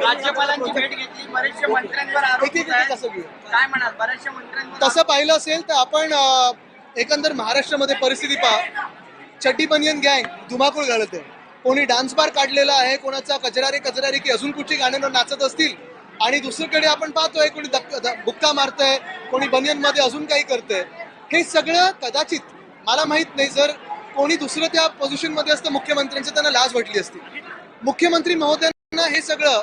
राज्यपालांची भेट घेतली बरेचशे मंत्र्यांवर आरोप एक- एक- होत आहेत. एक असं घेऊ. काय म्हणाल? मंत्र्यांवर तसं पाहिलं असेल तर आपण अं, एकंदर महाराष्ट्रामध्ये परिस्थिती पहा. चड्डी बनियन गँग धुमाकूळ घालत. आहे कोणी डान्स बार काढलेला आहे कोणाचा कचरारी कचरारी की अजून कुठची गाण्यांवर नाचत असतील? आणि दुसरीकडे आपण पाहतोय कोणी धक्का- ध- बुक्का मारतंय कोणी बनियनमध्ये अजून काही करतंय. हे सगळं कदाचित मला माहीत नाही जर कोणी दुसरं त्या पोझिशनमध्ये असतं मुख्यमंत्र्यांचं त्यांना लाज वाटली असती. मुख्यमंत्री महोदयांना हे सगळं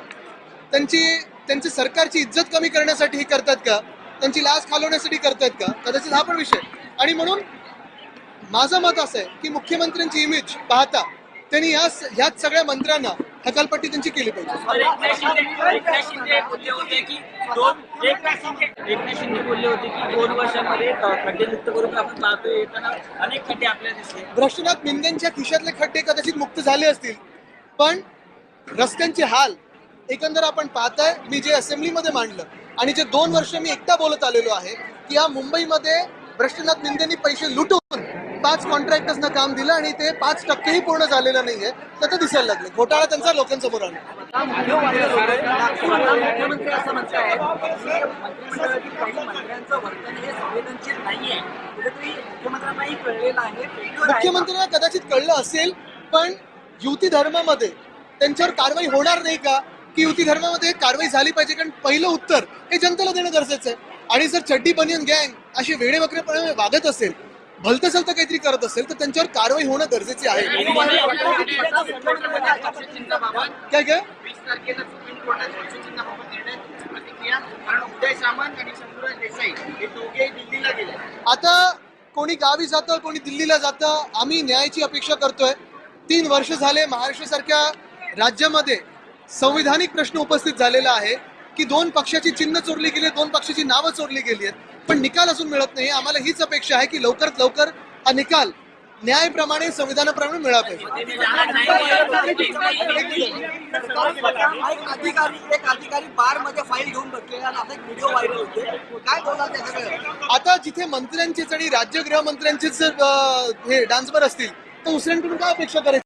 त्यांची त्यांची सरकारची इज्जत कमी करण्यासाठी हे करतात का? त्यांची लाज खालवण्यासाठी करतायत का? कदाचित हा पण विषय. आणि म्हणून माझं मत असं आहे की मुख्यमंत्र्यांची इमेज पाहता त्यांनी या ह्याच सगळ्या मंत्र्यांना हकालपट्टी त्यांची केली पाहिजे. एकनाथ शिंदे बोलले होते की दोन वर्षामध्ये खड्डेमुक्त करून आपण पाहतोय. येताना अनेक खड्डे आपल्याला दिसले. भ्रष्टनाथ मिंदेंच्या खिशातले खड्डे कदाचित मुक्त झाले असतील पण रस्त्यांचे हाल एकंदर आपण पाहताय मी जे असेंब्लीमध्ये मांडलं आणि जे दोन वर्ष मी एकटा बोलत आलेलो आहे की या मुंबईमध्ये भ्रष्टनाथ निंदेनी पैसे लुटून पाच कॉन्ट्रॅक्टर्सना काम दिलं आणि ते पाच टक्केही पूर्ण झालेलं नाहीये तर ते दिसायला लागले घोटाळा त्यांचा लोकांसमोर आला मुख्यमंत्री असं आहे. मुख्यमंत्र्यांना कदाचित कळलं असेल पण युती धर्मामध्ये त्यांच्यावर कारवाई होणार नाही का की युती धर्मामध्ये कारवाई झाली पाहिजे कारण पहिलं उत्तर हे जनतेला देणं गरजेचं आहे. आणि जर चड्डी बनियन गँग अशी वेडेवक्रेपणे वागत असेल भलतं सलतं काहीतरी करत असेल तर त्यांच्यावर कारवाई होणं गरजेचे आहे. काय काय? आता कोणी गावी जातं कोणी दिल्लीला जातं आम्ही न्यायाची अपेक्षा करतोय. तीन वर्ष झाले महाराष्ट्रासारख्या राज्यामध्ये संविधानिक प्रश्न उपस्थित झालेला आहे की दोन पक्षाची चिन्ह चोरली गेली दोन पक्षाची नावं चोरली गेली आहेत पण निकाल अजून मिळत नाही. आम्हाला हीच अपेक्षा आहे की लवकरात लवकर हा निकाल न्यायप्रमाणे संविधानाप्रमाणे मिळाला पाहिजे. आता जिथे मंत्र्यांचेच आणि राज्य गृहमंत्र्यांचेच हे डान्सवर असतील तर दुसऱ्यांकडून काय अपेक्षा करायची?